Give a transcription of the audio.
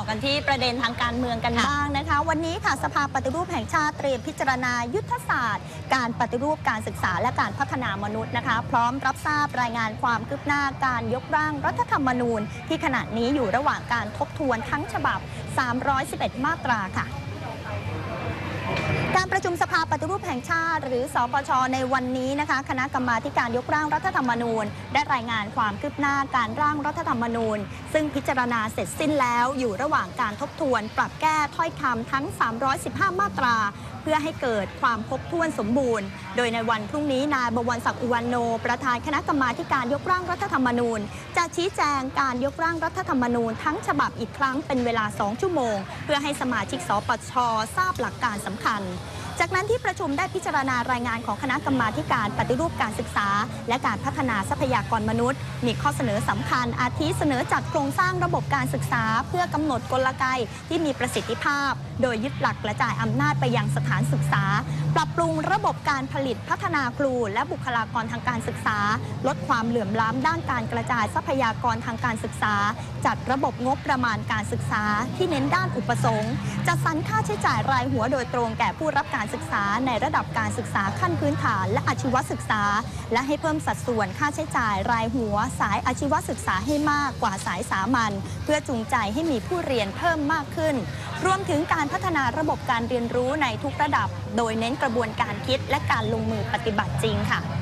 อกันที่ประเด็นทางการเมืองกันบ้างนะคะ วันนี้ค่ะสภาปฏิรูปแห่งชาติเตรียมพิจารณายุทธศาสตร์ การปฏิรูปการศึกษาและการพัฒนามนุษย์นะคะ พร้อมรับทราบรายงานความคืบหน้าการยกร่างรัฐธรรมนูญ ที่ขณะนี้อยู่ระหว่างการทบทวนทั้งฉบับ 311 มาตราค่ะ ประชุมสภาปฏิรูปแห่งชาติ หรือสปชในวันนี้นะคะ คณะกรรมาการยกร่างรัฐธรรมนูญ ได้รายงานความคืบหน้าการร่างรัฐธรรมนูญ ซึ่งพิจารณาเสร็จสิ้นแล้วอยู่ระหว่างการทบทวน ปรับแก้ถ้อยคำทั้ง 315 มาตรา เพื่อให้เกิดความครบถ้วนสมบูรณ์ โดยในวันพรุ่งนี้นายบวรศักดิ์อุวันโน ประธานคณะกรรมาการยกร่างรัฐธรรมนูญ จะชี้แจงการยกร่างรัฐธรรมนูญ ทั้งฉบับอีกครั้งเป็นเวลา 2 ชั่วโมง เพื่อให้สมาชิกสปชทราบหลักการสำคัญ จากนั้นที่ประชุมได้พิจารณารายงานของคณะกรรมาการปฏิรูปการศึกษา และการพัฒนาทรัพยากรมนุษย์ มีข้อเสนอสำคัญ อาทิเสนอจัดโครงสร้างระบบการศึกษา เพื่อกำหนดกลไกที่มีประสิทธิภาพ โดยยึดหลักกระจายอำนาจไปยังสถานศึกษา ปรับปรุงระบบการผลิตพัฒนาครู และบุคลากรทางการศึกษา ลดความเหลื่อมล้ำด้านการกระจายทรัพยากรทางการศึกษา จัดระบบงบประมาณการศึกษา ที่เน้นด้านอุปสงค์จัดสรรค่าใช้จ่ายรายหัวโดยตรงแก่ผู้รับการศึกษาในระดับการศึกษาขั้นพื้นฐานและอาชีวศึกษา และให้เพิ่มสัดส่วนค่าใช้จ่ายรายหัว สายอาชีวศึกษาให้มากกว่าสายสามัญเพื่อจูงใจให้มีผู้เรียนเพิ่มมากขึ้น รวมถึงการพัฒนาระบบการเรียนรู้ในทุกระดับ โดยเน้นกระบวนการคิดและการลงมือปฏิบัติจริงค่ะ